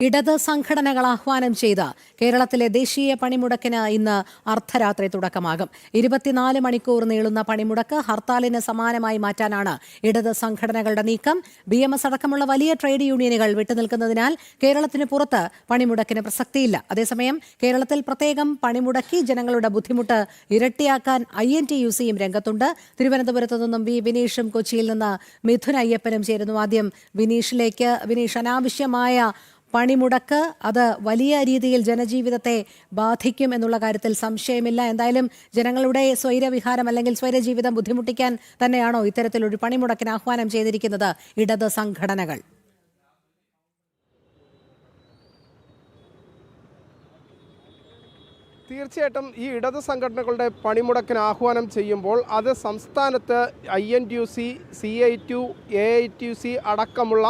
ഇടത് സംഘടനകൾ ആഹ്വാനം ചെയ്ത കേരളത്തിലെ ദേശീയ പണിമുടക്കിന് ഇന്ന് അർദ്ധരാത്രി തുടക്കമാകും. ഇരുപത്തിനാല് മണിക്കൂർ നീളുന്ന പണിമുടക്ക് ഹർത്താലിന് സമാനമായി മാറ്റാനാണ് ഇടത് സംഘടനകളുടെ നീക്കം. ബി എം എസ് അടക്കമുള്ള വലിയ ട്രേഡ് യൂണിയനുകൾ വിട്ടുനിൽക്കുന്നതിനാൽ കേരളത്തിന് പുറത്ത് പണിമുടക്കിന് പ്രസക്തിയില്ല. അതേസമയം കേരളത്തിൽ പ്രത്യേകം പണിമുടക്കി ജനങ്ങളുടെ ബുദ്ധിമുട്ട് ഇരട്ടിയാക്കാൻ ഐ എൻ ടി യു സിയും രംഗത്തുണ്ട്. തിരുവനന്തപുരത്ത് നിന്നും വി വിനീഷും കൊച്ചിയിൽ നിന്ന് മിഥുൻ അയ്യപ്പനും ചേരുന്നു. ആദ്യം വിനീഷിലേക്ക്. വിനീഷ് അനാവശ്യമായ പണിമുടക്ക് അത് വലിയ രീതിയിൽ ജനജീവിതത്തെ ബാധിക്കും എന്നുള്ള കാര്യത്തിൽ സംശയമില്ല. എന്തായാലും ജനങ്ങളുടെ സ്വൈരവിഹാരം അല്ലെങ്കിൽ സ്വൈരജീവിതം ബുദ്ധിമുട്ടിക്കാൻ തന്നെയാണോ ഇത്തരത്തിലൊരു പണിമുടക്കിന് ആഹ്വാനം ചെയ്തിരിക്കുന്നത്? ഇടത് സംഘടനകൾ. തീർച്ചയായിട്ടും ഈ ഇടത് സംഘടനകളുടെ പണിമുടക്കിന് ആഹ്വാനം ചെയ്യുമ്പോൾ അത് സംസ്ഥാനത്ത് I N T U C C I T U A I T U C അടക്കമുള്ള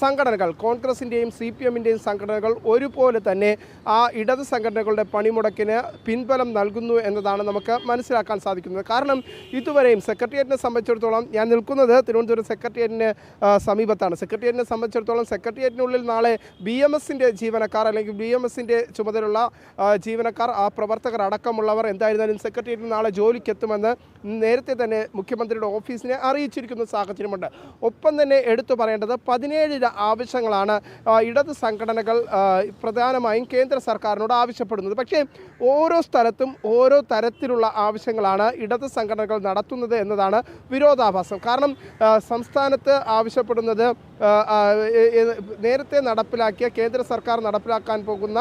സംഘടനകൾ കോൺഗ്രസിന്റെയും സി പി എമ്മിന്റെയും സംഘടനകൾ ഒരുപോലെ തന്നെ ആ ഇടത് സംഘടനകളുടെ പണിമുടക്കിന് പിൻബലം നൽകുന്നു എന്നതാണ് നമുക്ക് മനസ്സിലാക്കാൻ സാധിക്കുന്നത്. കാരണം ഇതുവരെയും സെക്രട്ടേറിയറ്റിനെ സംബന്ധിച്ചിടത്തോളം ഞാൻ നിൽക്കുന്നത് തിരുവനന്തപുരം സെക്രട്ടേറിയറ്റിന് സമീപത്താണ്. സെക്രട്ടേറിയറ്റിനെ സംബന്ധിച്ചിടത്തോളം സെക്രട്ടേറിയറ്റിനുള്ളിൽ നാളെ ബി എം എസിന്റെ ജീവനക്കാർ അല്ലെങ്കിൽ ബി എം എസിന്റെ ചുമതലയുള്ള ജീവനക്കാർ ആ പ്രവർത്തകർ അടക്കമുള്ളവർ എന്തായിരുന്നാലും സെക്രട്ടേറിയറ്റിൽ നാളെ ജോലിക്കെത്തുമെന്ന് നേരത്തെ തന്നെ മുഖ്യമന്ത്രിയുടെ ഓഫീസിനെ അറിയിച്ചിരിക്കുന്ന സാഹചര്യമുണ്ട്. ഒപ്പം തന്നെ എടുത്തു പറയേണ്ടത് പതിനേഴ് ആവശ്യങ്ങളാണ് ഇടത് സംഘടനകൾ പ്രധാനമായും കേന്ദ്ര സർക്കാരിനോട് ആവശ്യപ്പെടുന്നത്. പക്ഷേ ഓരോ സ്ഥലത്തും ഓരോ തരത്തിലുള്ള ആവശ്യങ്ങളാണ് ഇടത് സംഘടനകൾ നടത്തുന്നത് എന്നതാണ് വിരോധാഭാസം. കാരണം സംസ്ഥാനത്ത് ആവശ്യപ്പെടുന്നത് നേരത്തെ നടപ്പിലാക്കിയ കേന്ദ്ര സർക്കാർ നടപ്പിലാക്കാൻ പോകുന്ന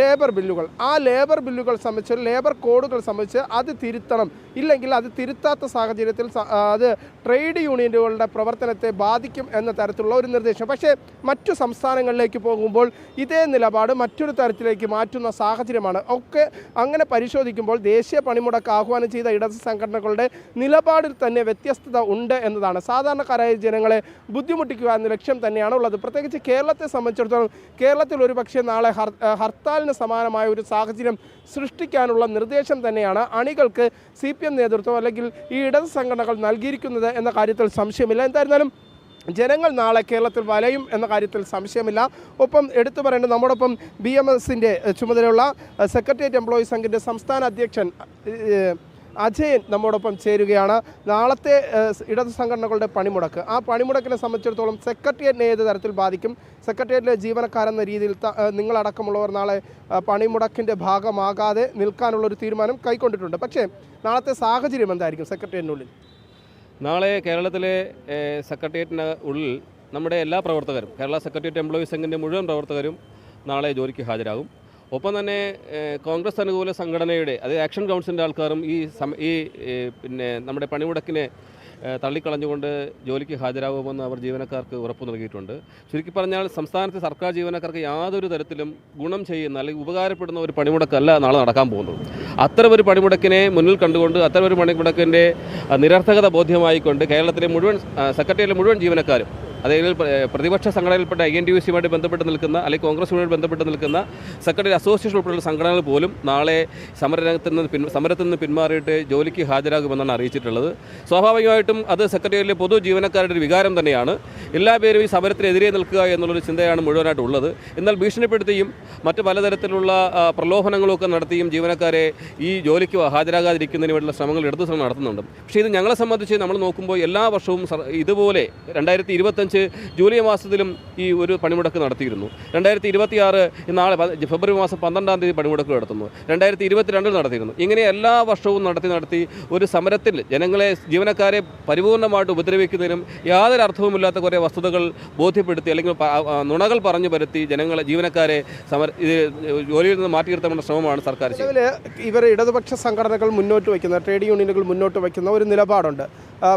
ലേബർ ബില്ലുകൾ. ആ ലേബർ ബില്ലുകൾ സംബന്ധിച്ച് ലേബർ കോഡുകൾ സംബന്ധിച്ച് അത് തിരുത്തണം. ഇല്ലെങ്കിൽ അത് തിരുത്താത്ത സാഹചര്യത്തിൽ അത് ട്രേഡ് യൂണിയനുകളുടെ പ്രവർത്തനത്തെ ബാധിക്കും എന്ന തരത്തിലുള്ള ഒരു നിർദ്ദേശം. പക്ഷേ മറ്റു സംസ്ഥാനങ്ങളിലേക്ക് പോകുമ്പോൾ ഇതേ നിലപാട് മറ്റൊരു തരത്തിലേക്ക് മാറ്റുന്ന സാഹചര്യമാണ്. ഒക്കെ അങ്ങനെ പരിശോധിക്കുമ്പോൾ ദേശീയ പണിമുടക്ക് ആഹ്വാനം ചെയ്ത ഇടത് സംഘടനകളുടെ നിലപാടിൽ തന്നെ വ്യത്യസ്തത ഉണ്ട് എന്നതാണ്. സാധാരണക്കാരായ ജനങ്ങളെ ബുദ്ധിമുട്ടിക്കുക എന്ന ലക്ഷ്യം തന്നെയാണ് ഉള്ളത്. പ്രത്യേകിച്ച് കേരളത്തെ സംബന്ധിച്ചിടത്തോളം കേരളത്തിൽ ഒരു പക്ഷേ നാളെ ഹർ ഹർത്താലിന് സമാനമായ ഒരു സാഹചര്യം സൃഷ്ടിക്കാനുള്ള നിർദ്ദേശം തന്നെയാണ് അണികൾക്ക് സി പി എം നേതൃത്വം അല്ലെങ്കിൽ ഈ ഇടത് സംഘടനകൾ നൽകിയിരിക്കുന്നത് എന്ന കാര്യത്തിൽ സംശയമില്ല. എന്തായിരുന്നാലും ജനങ്ങൾ നാളെ കേരളത്തിൽ വലയും എന്ന കാര്യത്തിൽ സംശയമില്ല. ഒപ്പം എടുത്തു പറയേണ്ടത് നമ്മോടൊപ്പം ബി എം എസിന്റെ ചുമതലയുള്ള സെക്രട്ടേറിയറ്റ് എംപ്ലോയീസ് സംഘിന്റെ സംസ്ഥാന അധ്യക്ഷൻ അജയൻ നമ്മോടൊപ്പം ചേരുകയാണ്. നാളത്തെ ഇടത് സംഘടനകളുടെ പണിമുടക്ക്. ആ പണിമുടക്കിനെ സംബന്ധിച്ചിടത്തോളം സെക്രട്ടേറിയറ്റിനെ ഏത് തരത്തിൽ ബാധിക്കും? സെക്രട്ടേറിയറ്റിലെ ജീവനക്കാരെന്ന രീതിയിൽ നിങ്ങളടക്കമുള്ളവർ നാളെ പണിമുടക്കിന്റെ ഭാഗമാകാതെ നിൽക്കാനുള്ളൊരു തീരുമാനം കൈക്കൊണ്ടിട്ടുണ്ട്. പക്ഷേ നാളത്തെ സാഹചര്യം എന്തായിരിക്കും സെക്രട്ടേറിയറ്റിനുള്ളിൽ? നാളെ കേരളത്തിലെ സെക്രട്ടേറിയറ്റിന് ഉള്ളിൽ നമ്മുടെ എല്ലാ പ്രവർത്തകരും കേരള സെക്രട്ടേറിയറ്റ് എംപ്ലോയീസ് സംഘിന്റെ മുഴുവൻ പ്രവർത്തകരും നാളെ ജോലിക്ക് ഹാജരാകും. ഒപ്പം തന്നെ കോൺഗ്രസ് അനുകൂല സംഘടനയുടെ അത് ആക്ഷൻ കൗൺസിലിന്റെ ആൾക്കാരും ഈ സമ ഈ പിന്നെ നമ്മുടെ പണിമുടക്കിനെ തള്ളിക്കളഞ്ഞുകൊണ്ട് ജോലിക്ക് ഹാജരാകുമെന്ന് അവർ ജീവനക്കാർക്ക് ഉറപ്പ് നൽകിയിട്ടുണ്ട്. ചുരുക്കി പറഞ്ഞാൽ സംസ്ഥാനത്തെ സർക്കാർ ജീവനക്കാർക്ക് യാതൊരു തരത്തിലും ഗുണം ചെയ്യുന്ന അല്ലെങ്കിൽ ഉപകാരപ്പെടുന്ന ഒരു പണിമുടക്കല്ല നാളെ നടക്കാൻ പോകുന്നത്. അത്തരം ഒരു പണിമുടക്കിനെ മുന്നിൽ കണ്ടുകൊണ്ട് അത്തരം ഒരു പണിമുടക്കിന്റെ നിരർത്ഥകത ബോധ്യമായിക്കൊണ്ട് കേരളത്തിലെ മുഴുവൻ സെക്രട്ടറിയിലെ മുഴുവൻ ജീവനക്കാരും അതായത് പ്രതിപക്ഷ സംഘടനയിൽപ്പെട്ട ഐ എൻ ടി യു സിയുമായിട്ട് ബന്ധപ്പെട്ട് നിൽക്കുന്ന അല്ലെങ്കിൽ കോൺഗ്രസുമായിട്ട് ബന്ധപ്പെട്ട് നിൽക്കുന്ന സെക്രട്ടറി അസോസിയേഷൻ ഉൾപ്പെടെയുള്ള സംഘടനകൾ പോലും നാളെ സമരരംഗത്ത് നിന്ന് പിൻ സമരത്തിൽ നിന്ന് പിന്മാറിയിട്ട് ജോലിക്ക് ഹാജരാകുമെന്നാണ് അറിയിച്ചിട്ടുള്ളത്. സ്വാഭാവികമായിട്ടും അത് സെക്രട്ടറിയിലെ പൊതു ജീവനക്കാരുടെ ഒരു വികാരം തന്നെയാണ്. എല്ലാ പേരും ഈ സമരത്തിനെതിരെ നിൽക്കുക എന്നുള്ളൊരു ചിന്തയാണ് മുഴുവനായിട്ട് ഉള്ളത്. എന്നാൽ ഭീഷണിപ്പെടുത്തിയും മറ്റ് പലതരത്തിലുള്ള പ്രലോഭനങ്ങളൊക്കെ നടത്തിയും ജീവനക്കാരെ ഈ ജോലിക്ക് ഹാജരാകാതിരിക്കുന്നതിന് വേണ്ടിയുള്ള ശ്രമങ്ങൾ ഇടതു ശ്രമം നടത്തുന്നുണ്ട്. പക്ഷേ ഇത് ഞങ്ങളെ സംബന്ധിച്ച് നമ്മൾ നോക്കുമ്പോൾ എല്ലാ വർഷവും ഇതുപോലെ രണ്ടായിരത്തി ഇരുപത്തഞ്ച് ജൂലൈ മാസത്തിലും ഈ ഒരു പണിമുടക്ക് നടത്തിയിരുന്നു. രണ്ടായിരത്തി ഇരുപത്തിയാറ് നാളെ ഫെബ്രുവരി മാസം പന്ത്രണ്ടാം തീയതി പണിമുടക്ക് നടത്തുന്നു. രണ്ടായിരത്തി ഇരുപത്തിരണ്ടിൽ നടത്തിയിരുന്നു. ഇങ്ങനെ എല്ലാ വർഷവും നടത്തി നടത്തി ഒരു സമരത്തിൽ ജനങ്ങളെ ജീവനക്കാരെ പരിപൂർണമായിട്ട് ഉപദ്രവിക്കുന്നതിനും യാതൊരു അർത്ഥവുമില്ലാത്ത കുറേ വസ്തുതകൾ ബോധ്യപ്പെടുത്തി അല്ലെങ്കിൽ നുണകൾ പറഞ്ഞു വരുത്തി ജനങ്ങളെ ജീവനക്കാരെ സമര ഇത് ജോലിയിൽ നിന്ന് മാറ്റി ശ്രമമാണ് സർക്കാർ ഇവർ ഇടതുപക്ഷ സംഘടനകൾ മുന്നോട്ട് വയ്ക്കുന്ന ട്രേഡ് യൂണിയനുകൾ മുന്നോട്ട് വയ്ക്കുന്ന ഒരു നിലപാടുണ്ട്.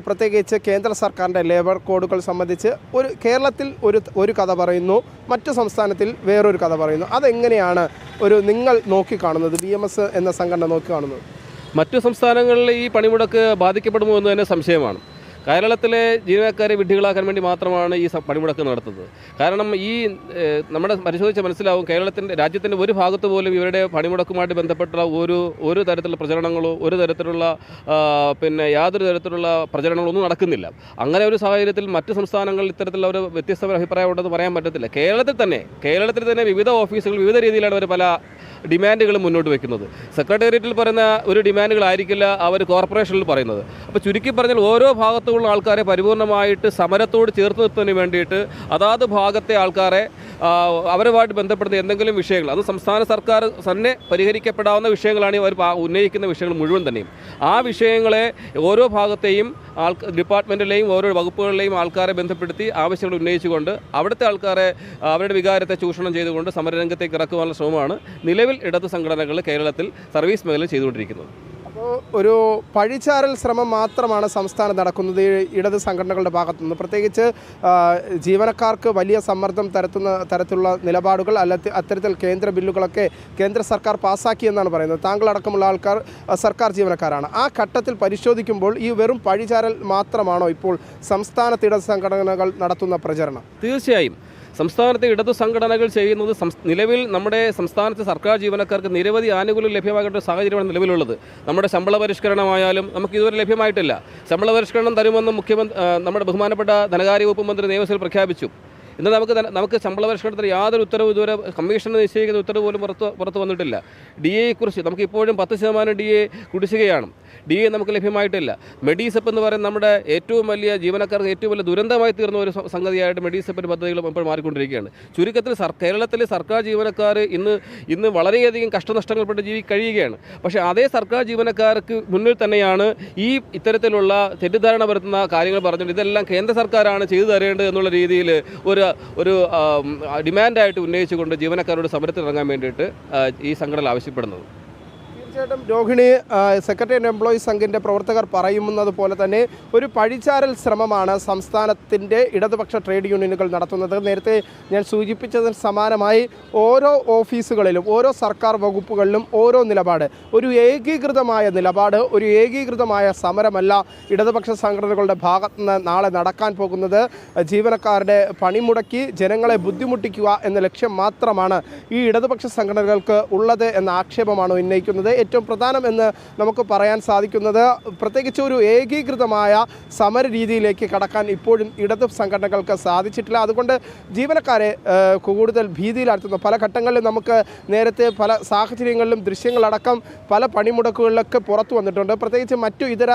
പ്രത്യേകിച്ച് കേന്ദ്ര സർക്കാരിന്റെ ലേബർ കോഡുകൾ സംബന്ധിച്ച് ഒരു കേരളത്തിൽ ഒരു ഒരു കഥ പറയുന്നു മറ്റു സംസ്ഥാനത്തിൽ വേറൊരു കഥ പറയുന്നു. അതെങ്ങനെയാണ് ഒരു നിങ്ങൾ നോക്കിക്കാണുന്നത് ബി എം എസ് എന്ന സംഘടന നോക്കിക്കാണുന്നത്? മറ്റു സംസ്ഥാനങ്ങളിൽ ഈ പണിമുടക്ക് ബാധിക്കപ്പെടുമോ എന്ന് തന്നെ സംശയമാണ്. കേരളത്തിലെ ജീവനക്കാരെ വിഡ്ഢികളാക്കാൻ വേണ്ടി മാത്രമാണ് ഈ പണിമുടക്ക് നടത്തുന്നത്. കാരണം ഈ നമ്മുടെ പരിശോധിച്ച് മനസ്സിലാവും കേരളത്തിന്റെ രാജ്യത്തിന്റെ ഒരു ഭാഗത്ത് പോലും ഇവരുടെ പണിമുടക്കുമായിട്ട് ബന്ധപ്പെട്ട ഒരു ഒരു തരത്തിലുള്ള പ്രചരണങ്ങളോ ഒരു തരത്തിലുള്ള പിന്നെ യാതൊരു തരത്തിലുള്ള പ്രചരണങ്ങളൊന്നും നടക്കുന്നില്ല. അങ്ങനെ ഒരു സാഹചര്യത്തിൽ മറ്റ് സംസ്ഥാനങ്ങളിൽ ഇത്തരത്തിലുള്ള ഒരു വ്യത്യസ്ത അഭിപ്രായം ഉണ്ടെന്ന് പറയാൻ പറ്റത്തില്ല. കേരളത്തിൽ തന്നെ കേരളത്തിൽ തന്നെ വിവിധ ഓഫീസുകൾ വിവിധ രീതിയിലാണ് അവർ പല ഡിമാൻഡുകൾ മുന്നോട്ട് വെക്കുന്നത്. സെക്രട്ടേറിയറ്റിൽ പറയുന്ന ഒരു ഡിമാൻഡുകളായിരിക്കില്ല അവർ കോർപ്പറേഷനിൽ പറയുന്നത്. അപ്പോൾ ചുരുക്കി പറഞ്ഞാൽ ഓരോ ഭാഗത്തുള്ള ആൾക്കാരെ പരിപൂർണമായിട്ട് സമരത്തോട് ചേർത്ത് നിർത്തുന്നതിന് വേണ്ടിയിട്ട് അതാത് ഭാഗത്തെ ആൾക്കാരെ അവരുമായിട്ട് ബന്ധപ്പെടുന്ന എന്തെങ്കിലും വിഷയങ്ങൾ അത് സംസ്ഥാന സർക്കാർ തന്നെ പരിഹരിക്കപ്പെടാവുന്ന വിഷയങ്ങളാണ് അവർ ഉന്നയിക്കുന്ന വിഷയങ്ങൾ മുഴുവൻ തന്നെയും. ആ വിഷയങ്ങളെ ഓരോ ഭാഗത്തെയും ആൾ ഡിപ്പാർട്ട്മെന്റിലെയും ഓരോ വകുപ്പുകളിലെയും ആൾക്കാരെ ബന്ധപ്പെടുത്തി ആവശ്യങ്ങൾ ഉന്നയിച്ചുകൊണ്ട് അവിടുത്തെ ആൾക്കാരെ അവരുടെ വികാരത്തെ ചൂഷണം ചെയ്തുകൊണ്ട് സമരരംഗത്തേക്ക് ഇറക്കുവാനുള്ള ശ്രമമാണ്. നിലവിൽ ഇടത് സംഘടനകൾ കേരളത്തിൽ സർവീസ് മേഖലയിൽ ചെയ്തുകൊണ്ടിരിക്കുന്നത്. അപ്പോൾ ഒരു പഴിചാരൽ ശ്രമം മാത്രമാണ് സംസ്ഥാനം നടക്കുന്നത്. ഈ ഇടത് സംഘടനകളുടെ ഭാഗത്തു നിന്ന് പ്രത്യേകിച്ച് ജീവനക്കാർക്ക് വലിയ സമ്മർദ്ദം തരത്തുന്ന തരത്തിലുള്ള നിലപാടുകൾ അല്ല അത്തരത്തിൽ കേന്ദ്ര ബില്ലുകളൊക്കെ കേന്ദ്ര സർക്കാർ പാസ്സാക്കിയെന്നാണ് പറയുന്നത്. താങ്കളടക്കമുള്ള ആൾക്കാർ സർക്കാർ ജീവനക്കാരാണ്. ആ ഘട്ടത്തിൽ പരിശോധിക്കുമ്പോൾ ഈ വെറും പഴിചാരൽ മാത്രമാണോ ഇപ്പോൾ സംസ്ഥാനത്ത് ഇടത് സംഘടനകൾ നടത്തുന്ന പ്രചരണം? തീർച്ചയായും. സംസ്ഥാനത്തെ ഇടതു സംഘടനകൾ ചെയ്യുന്നത് നിലവിൽ നമ്മുടെ സംസ്ഥാനത്തെ സർക്കാർ ജീവനക്കാർക്ക് നിരവധി ആനുകൂല്യം ലഭ്യമാകേണ്ട സാഹചര്യമാണ് നിലവിലുള്ളത്. നമ്മുടെ ശമ്പള പരിഷ്കരണമായാലും നമുക്ക് ഇതുവരെ ലഭ്യമായിട്ടില്ല. ശമ്പള പരിഷ്കരണം തരുമെന്ന് മുഖ്യമന്ത്രി നമ്മുടെ ബഹുമാനപ്പെട്ട ധനകാര്യ വകുപ്പ് മന്ത്രി നിയമസഭയിൽ പ്രഖ്യാപിച്ചു. ഇന്ന് നമുക്ക് നമുക്ക് ശമ്പള പരിഷ്കരണത്തിന് യാതൊരു ഉത്തരവ് ഇതുവരെ കമ്മീഷൻ നിശ്ചയിക്കുന്ന ഉത്തരവ് പോലും പുറത്ത് പുറത്ത് വന്നിട്ടില്ല. ഡി എയെക്കുറിച്ച് നമുക്ക് ഇപ്പോഴും പത്ത് ശതമാനം ഡി എ കുടിശ്ശികയാണ്. ഡി എ നമുക്ക് ലഭ്യമായിട്ടില്ല. മെഡീസെപ്പ് എന്ന് പറയുന്ന നമ്മുടെ ഏറ്റവും വലിയ ജീവനക്കാർക്ക് ഏറ്റവും വലിയ ദുരന്തമായി തീർന്ന ഒരു സംഗതിയായിട്ട് മെഡീസെപ്പിന്റെ പദ്ധതികൾ ഇപ്പോൾ മാറിക്കൊണ്ടിരിക്കുകയാണ്. ചുരുക്കത്തിൽ കേരളത്തിലെ സർക്കാർ ജീവനക്കാർ ഇന്ന് ഇന്ന് വളരെയധികം കഷ്ടനഷ്ടങ്ങൾപ്പെട്ട് ജീവി കഴിയുകയാണ്. പക്ഷേ അതേ സർക്കാർ ജീവനക്കാർക്ക് മുന്നിൽ തന്നെയാണ് ഈ ഇത്തരത്തിലുള്ള തെറ്റിദ്ധാരണ വരുത്തുന്ന കാര്യങ്ങൾ പറഞ്ഞിട്ട് ഇതെല്ലാം കേന്ദ്ര സർക്കാരാണ് ചെയ്തു തരേണ്ടത് എന്നുള്ള രീതിയിൽ ഒരു ഒരു ഡിമാൻഡായിട്ട് ഉന്നയിച്ചുകൊണ്ട് ജീവനക്കാരോട് സമരത്തിനിറങ്ങാൻ വേണ്ടിയിട്ട് ഈ സംഘടന ആവശ്യപ്പെടുന്നത്. തീർച്ചയായിട്ടും രോഹിണി സെക്രട്ടറി സെക്രട്ടേറിയറ്റ് എംപ്ലോയീസ് സംഘിന്റെ പ്രവർത്തകർ പറയുന്നത് പോലെ തന്നെ ഒരു പഴിചാരൽ ശ്രമമാണ് സംസ്ഥാനത്തിന്റെ ഇടതുപക്ഷ ട്രേഡ് യൂണിയനുകൾ നടത്തുന്നത്. നേരത്തെ ഞാൻ സൂചിപ്പിച്ചതിന് സമാനമായി ഓരോ ഓഫീസുകളിലും ഓരോ സർക്കാർ വകുപ്പുകളിലും ഓരോ നിലപാട്. ഒരു ഏകീകൃതമായ നിലപാട് ഒരു ഏകീകൃതമായ സമരമല്ല ഇടതുപക്ഷ സംഘടനകളുടെ ഭാഗത്ത് നിന്ന് നാളെ നടക്കാൻ പോകുന്നത്. ജീവനക്കാരുടെ പണിമുടക്കി ജനങ്ങളെ ബുദ്ധിമുട്ടിക്കുക എന്ന ലക്ഷ്യം മാത്രമാണ് ഈ ഇടതുപക്ഷ സംഘടനകൾക്ക് ഉള്ളത് എന്ന ആക്ഷേപമാണ് ഉന്നയിക്കുന്നത്. ഏറ്റവും പ്രധാനം എന്ന് നമുക്ക് പറയാൻ സാധിക്കുന്നത് പ്രത്യേകിച്ച് ഒരു ഏകീകൃതമായ സമര രീതിയിലേക്ക് കടക്കാൻ ഇപ്പോഴും ഇടത് സംഘടനകൾക്ക് സാധിച്ചിട്ടില്ല. അതുകൊണ്ട് ജീവനക്കാരെ കൂടുതൽ ഭീതിയിലാഴ്ത്തുന്നു പല ഘട്ടങ്ങളിലും നമുക്ക് നേരത്തെ പല സാഹചര്യങ്ങളിലും ദൃശ്യങ്ങളടക്കം പല പണിമുടക്കുകളിലൊക്കെ പുറത്തു വന്നിട്ടുണ്ട്. പ്രത്യേകിച്ച് മറ്റു ഇതര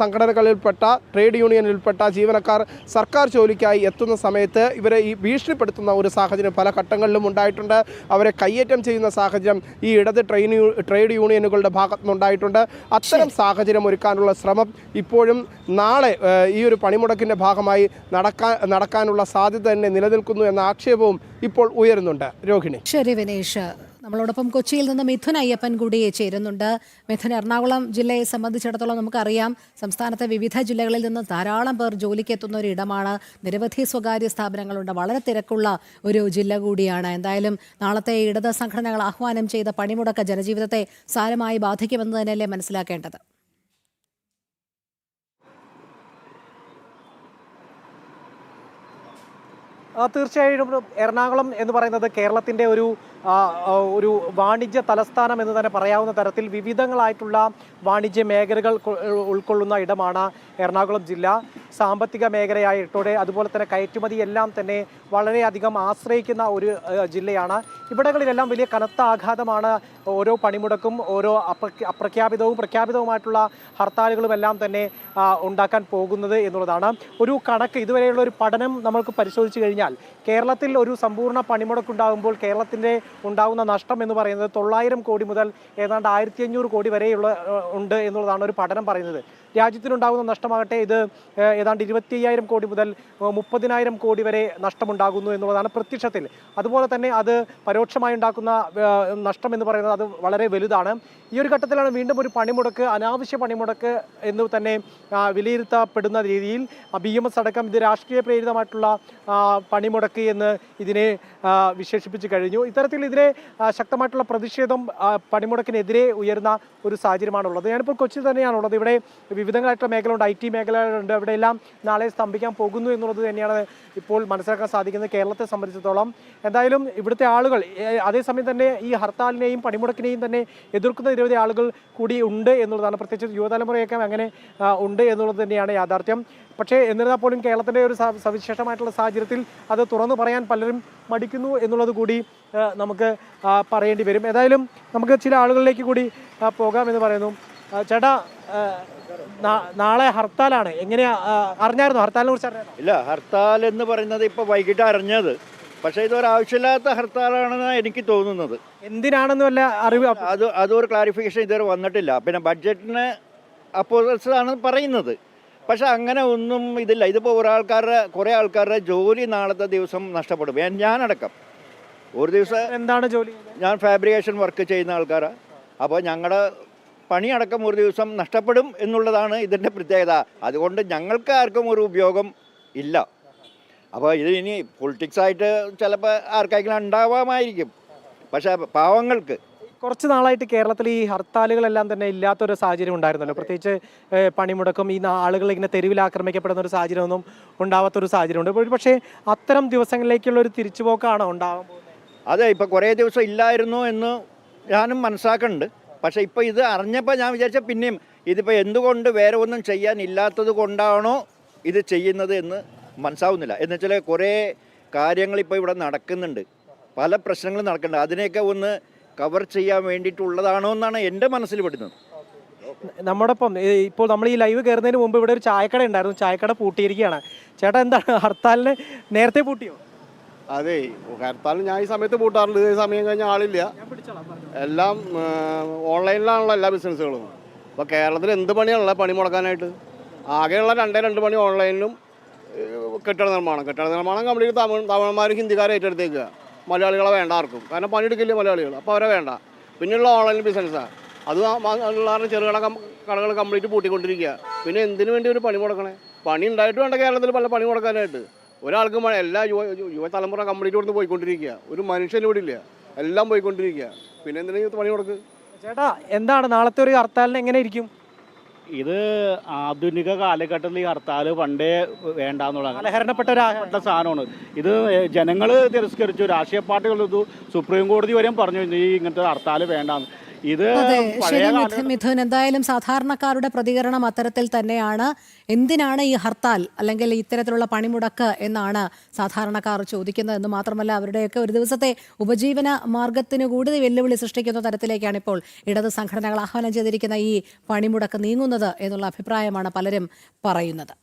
സംഘടനകളിൽപ്പെട്ട ട്രേഡ് യൂണിയനിൽപ്പെട്ട ജീവനക്കാർ സർക്കാർ ജോലിക്കായി എത്തുന്ന സമയത്ത് ഇവരെ ഈ ഭീഷണിപ്പെടുത്തുന്ന ഒരു സാഹചര്യം പല ഘട്ടങ്ങളിലും ഉണ്ടായിട്ടുണ്ട്. അവരെ കയ്യേറ്റം ചെയ്യുന്ന സാഹചര്യം ഈ ഇടത് ട്രെയിൻ ട്രേഡ് ട്രേഡ് യൂണിയനുകളുടെ ഭാഗത്തുനിന്നുണ്ടായിട്ടുണ്ട്. അത്തരം സാഹചര്യം ഒരുക്കാനുള്ള ശ്രമം ഇപ്പോഴും നാളെ ഈ ഒരു പണിമുടക്കിന്റെ ഭാഗമായി നടക്കാൻ നടക്കാനുള്ള സാധ്യത തന്നെ നിലനിൽക്കുന്നു എന്ന ആക്ഷേപവും ഇപ്പോൾ ഉയരുന്നുണ്ട്. രോഹിണി. ശരി വിനേഷ്. നമ്മളോടൊപ്പം കൊച്ചിയിൽ നിന്ന് മിഥുൻ അയ്യപ്പൻ കൂടി ചേരുന്നുണ്ട്. മിഥുൻ എറണാകുളം ജില്ലയെ സംബന്ധിച്ചിടത്തോളം നമുക്കറിയാം സംസ്ഥാനത്തെ വിവിധ ജില്ലകളിൽ നിന്ന് ധാരാളം പേർ ജോലിക്ക് എത്തുന്ന ഒരു ഇടമാണ്. നിരവധി സ്വകാര്യ സ്ഥാപനങ്ങളുണ്ട്. വളരെ തിരക്കുള്ള ഒരു ജില്ല കൂടിയാണ്. എന്തായാലും നാളത്തെ ഇടത് സംഘടനകൾ ആഹ്വാനം ചെയ്ത പണിമുടക്ക് ജനജീവിതത്തെ സാരമായി ബാധിക്കുമെന്ന് തന്നെയല്ലേ മനസ്സിലാക്കേണ്ടത്. തീർച്ചയായിട്ടും തീർച്ചയായും എറണാകുളം എന്ന് പറയുന്നത് കേരളത്തിന്റെ ഒരു ഒരു വാണിജ്യ തലസ്ഥാനം എന്ന് തന്നെ പറയാവുന്ന തരത്തിൽ വിവിധങ്ങളായിട്ടുള്ള വാണിജ്യ മേഖലകൾ ഉൾക്കൊള്ളുന്ന ഇടമാണ് എറണാകുളം ജില്ല. സാമ്പത്തിക മേഖലയായിട്ടോടെ അതുപോലെ തന്നെ കയറ്റുമതി എല്ലാം തന്നെ വളരെയധികം ആശ്രയിക്കുന്ന ഒരു ജില്ലയാണ്. ഇവിടങ്ങളിലെല്ലാം വലിയ കനത്ത ആഘാതമാണ് ഓരോ പണിമുടക്കും ഓരോ അപ്രഖ്യ- അപ്രഖ്യാപിതവും പ്രഖ്യാപിതവുമായിട്ടുള്ള ഹർത്താലുകളും എല്ലാം തന്നെ ഉണ്ടാക്കാൻ പോകുന്നത് എന്നുള്ളതാണ്. ഒരു കണക്ക് ഇതുവരെയുള്ള ഒരു പഠനം നമ്മൾക്ക് പരിശോധിച്ചു കഴിഞ്ഞാൽ കേരളത്തിൽ ഒരു സമ്പൂർണ പണിമുടക്കുണ്ടാകുമ്പോൾ കേരളത്തിന്റെ ഉണ്ടാകുന്ന നഷ്ടം എന്ന് പറയുന്നത് തൊള്ളായിരം കോടി മുതൽ ഏതാണ്ട് ആയിരത്തി അഞ്ഞൂറ് കോടി വരെയുള്ള ഉണ്ട് എന്നുള്ളതാണ് ഒരു പഠനം പറയുന്നത്. രാജ്യത്തിനുണ്ടാകുന്ന നഷ്ടമാകട്ടെ ഇത് ഏതാണ്ട് ഇരുപത്തി അയ്യായിരം കോടി മുതൽ മുപ്പതിനായിരം കോടി വരെ നഷ്ടമുണ്ടാകുന്നു എന്നുള്ളതാണ് പ്രത്യക്ഷത്തിൽ. അതുപോലെ തന്നെ അത് പരോക്ഷമായി ഉണ്ടാക്കുന്ന നഷ്ടം എന്ന് പറയുന്നത് അത് വളരെ വലുതാണ്. ഈ ഒരു ഘട്ടത്തിലാണ് വീണ്ടും ഒരു പണിമുടക്ക് അനാവശ്യ പണിമുടക്ക് എന്ന് തന്നെ വിലയിരുത്തപ്പെടുന്ന രീതിയിൽ ബി എം എസ് അടക്കം ഇത് രാഷ്ട്രീയ പ്രേരിതമായിട്ടുള്ള പണിമുടക്ക് എന്ന് ഇതിനെ വിശേഷിപ്പിച്ച് കഴിഞ്ഞു. ഇത്തരത്തിൽ ഇതിനെ ആ, ശക്തമായിട്ടുള്ള പ്രതിഷേധം പണിമുടക്കിനെതിരെ ഉയർന്ന ഒരു സാഹചര്യമാണുള്ളത്. ഞാനിപ്പോൾ കൊച്ചി തന്നെയാണുള്ളത്. ഇവിടെ വിവിധങ്ങളായിട്ടുള്ള മേഖലയുണ്ട് ഐ ടി മേഖലകളുണ്ട്. അവിടെയെല്ലാം നാളെ സ്തംഭിക്കാൻ പോകുന്നു എന്നുള്ളത് തന്നെയാണ് ഇപ്പോൾ മനസ്സിലാക്കാൻ സാധിക്കുന്നത് കേരളത്തെ സംബന്ധിച്ചിടത്തോളം. എന്തായാലും ഇവിടുത്തെ ആളുകൾ അതേസമയം തന്നെ ഈ ഹർത്താലിനെയും പണിമുടക്കിനെയും തന്നെ എതിർക്കുന്ന നിരവധി ആളുകൾ കൂടി ഉണ്ട് എന്നുള്ളതാണ്. പ്രത്യേകിച്ച് യുവതലമുറയൊക്കെ അങ്ങനെ ഉണ്ട് എന്നുള്ളത് തന്നെയാണ് യാഥാർത്ഥ്യം. പക്ഷേ എന്നിരുന്നാൽ പോലും കേരളത്തിന്റെ ഒരു സവിശേഷമായിട്ടുള്ള സാഹചര്യത്തിൽ അത് തുറന്നു പറയാൻ പലരും മടിക്കുന്നു എന്നുള്ളത് കൂടി നമുക്ക് പറയേണ്ടി വരും. ഏതായാലും നമുക്ക് ചില ആളുകളിലേക്ക് കൂടി പോകാം എന്ന് പറയുന്നു. ചേട്ടാ നാളെ ഹർത്താലാണ്. എങ്ങനെയാ അറിഞ്ഞായിരുന്നു? ഹർത്താലിനെ കുറിച്ച് അറിയാം ഇല്ല ഹർത്താൽ എന്ന് പറയുന്നത് ഇപ്പോൾ വൈകിട്ട് അറിഞ്ഞത്. പക്ഷേ ഇതൊരാവശ്യമില്ലാത്ത ഹർത്താലാണെന്ന് എനിക്ക് തോന്നുന്നത്. എന്തിനാണെന്നല്ല അറിവ് അത് അതൊരു ക്ലാരിഫിക്കേഷൻ ഇതുവരെ വന്നിട്ടില്ല. പിന്നെ ബഡ്ജറ്റിന് അപ്പോസാണ് പറയുന്നത്. പക്ഷെ അങ്ങനെ ഒന്നും ഇതില്ല. ഇതിപ്പോൾ ഒരാൾക്കാരുടെ കുറേ ആൾക്കാരുടെ ജോലി നാളത്തെ ദിവസം നഷ്ടപ്പെടും. ഞാൻ- ഞാനടക്കം. ഒരു ദിവസം എന്താണ് ജോലി ഞാൻ ഫാബ്രിക്കേഷൻ വർക്ക് ചെയ്യുന്ന ആൾക്കാരാണ് അപ്പോൾ ഞങ്ങളുടെ പണിയടക്കം ഒരു ദിവസം നഷ്ടപ്പെടും എന്നുള്ളതാണ് ഇതിന്റെ പ്രത്യേകത. അതുകൊണ്ട് ഞങ്ങൾക്ക് ആർക്കും ഒരു ഉപയോഗം ഇല്ല. അപ്പോൾ ഇത് ഇനി പൊളിറ്റിക്സ് ആയിട്ട് ചിലപ്പോൾ ആർക്കെങ്കിലും ഉണ്ടാവാമായിരിക്കും. പക്ഷേ പാവങ്ങൾക്ക് കുറച്ച് നാളായിട്ട് കേരളത്തിൽ ഈ ഹർത്താലുകളെല്ലാം തന്നെ ഇല്ലാത്തൊരു സാഹചര്യം ഉണ്ടായിരുന്നല്ലോ. പ്രത്യേകിച്ച് പണിമുടക്കും ഈ ആളുകൾ ഇങ്ങനെ തെരുവിൽ ആക്രമിക്കപ്പെടുന്ന ഒരു സാഹചര്യമൊന്നും ഉണ്ടാവാത്തൊരു സാഹചര്യമുണ്ട് പക്ഷേ അത്തരം ദിവസങ്ങളിലേക്കുള്ള ഒരു തിരിച്ചുപോക്കാണോ പോകുന്നത്? അതെ ഇപ്പോൾ കുറേ ദിവസം ഇല്ലായിരുന്നു എന്ന് ഞാനും മനസ്സാക്കുന്നുണ്ട് പക്ഷേ ഇപ്പോൾ ഇത് അറിഞ്ഞപ്പോൾ ഞാൻ വിചാരിച്ച പിന്നെയും ഇതിപ്പോൾ എന്തുകൊണ്ട് വേറെ ഒന്നും ചെയ്യാനില്ലാത്തത് കൊണ്ടാണോ ഇത് ചെയ്യുന്നത് എന്ന് മനസ്സാവുന്നില്ല. എന്ന് വെച്ചാൽ കുറേ കാര്യങ്ങൾ ഇപ്പോൾ ഇവിടെ നടക്കുന്നുണ്ട്. പല പ്രശ്നങ്ങളും നടക്കുന്നുണ്ട്. അതിനെയൊക്കെ ഒന്ന് കവർ ചെയ്യാൻ വേണ്ടിയിട്ടുള്ളതാണോ എന്നാണ് എന്റെ മനസ്സിൽ പെടുന്നത്. നമ്മോടൊപ്പം ഇപ്പോൾ നമ്മൾ ഈ ലൈവ് കയറുന്നതിന് മുമ്പ് ഇവിടെ ഒരു ചായക്കട ഉണ്ടായിരുന്നു. ചായക്കട പൂട്ടിയിരിക്കുകയാണ്. ചേട്ടാ എന്താണ് ഹർത്താലിന് നേരത്തെ പൂട്ടിയോ? അതെ ഹർത്താൽ ഞാൻ ഈ സമയത്ത് പൂട്ടാറുണ്ട് ഈ സമയം കഴിഞ്ഞ ആളില്ല. എല്ലാം ഓൺലൈനിലാണല്ലോ എല്ലാ ബിസിനസ്സുകളും. അപ്പോൾ കേരളത്തിൽ എന്ത് പണിയാണല്ലോ പണി മുടക്കാനായിട്ട്. ആകെയുള്ള രണ്ടേ രണ്ട് പണി ഓൺലൈനിലും കെട്ടിട നിർമ്മാണം. കെട്ടിട നിർമ്മാണം കംപ്ലീറ്റ് തമിഴ് തമിഴന്മാർ ഹിന്ദിക്കാരെ ഏറ്റെടുത്തേക്കുക മലയാളികളെ വേണ്ട ആർക്കും. കാരണം പണിയെടുക്കില്ല മലയാളികൾ അപ്പോൾ അവരെ വേണ്ട. പിന്നെയുള്ള ഓൺലൈൻ ബിസിനസ്സാണ് അത് ഉള്ളവരുടെ ചെറുകട കാരണം കടകൾ കംപ്ലീറ്റ് പൂട്ടിക്കൊണ്ടിരിക്കുക. പിന്നെ എന്തിനു വേണ്ടി ഒരു പണി മുടക്കണേ? പണി ഉണ്ടായിട്ട് വേണ്ട കേരളത്തിൽ പല പണി മുടക്കാനായിട്ട്. ഒരാൾക്ക് മഴ എല്ലാ യുവ യുവതലമുറ കംപ്ലീറ്റ് കൊടുത്ത് പോയിക്കൊണ്ടിരിക്കുക. ഒരു മനുഷ്യൻ ഇവിടെ ഇല്ല. എല്ലാം പോയിക്കൊണ്ടിരിക്കുക. പിന്നെ എന്തിനാ പണി കൊടുക്ക്? ചേട്ടാ എന്താണ് നാളത്തെ ഒരു ഹർത്താലിന് എങ്ങനെ ഇരിക്കും? ഇത് ആധുനിക കാലഘട്ടത്തിൽ ഈ ഹർത്താൽ പണ്ടേ വേണ്ടാന്നുള്ളതാണ് കലഹരണപ്പെട്ട ഒരു സാധനമാണ്. ഇത് ജനങ്ങൾ തിരസ്കരിച്ചു രാഷ്ട്രീയ പാർട്ടികൾ സുപ്രീം കോടതി വരെയും പറഞ്ഞു ഈ ഇങ്ങനത്തെ ഹർത്താൽ വേണ്ടാന്ന്. ഇത് അതെ ശരി മിഥുൻ മിഥുൻ. എന്തായാലും സാധാരണക്കാരുടെ പ്രതികരണം അത്തരത്തിൽ തന്നെയാണ്. എന്തിനാണ് ഈ ഹർത്താൽ അല്ലെങ്കിൽ ഇത്തരത്തിലുള്ള പണിമുടക്ക് എന്നാണ് സാധാരണക്കാർ ചോദിക്കുന്നത്. എന്ന് മാത്രമല്ല അവരുടെയൊക്കെ ഒരു ദിവസത്തെ ഉപജീവന മാർഗത്തിന് കൂടി വെല്ലുവിളി സൃഷ്ടിക്കുന്ന തരത്തിലേക്കാണ് ഇപ്പോൾ ഇടത് സംഘടനകൾ ആഹ്വാനം ചെയ്തിരിക്കുന്ന ഈ പണിമുടക്ക് നീങ്ങുന്നത് എന്നുള്ള അഭിപ്രായമാണ് പലരും പറയുന്നത്.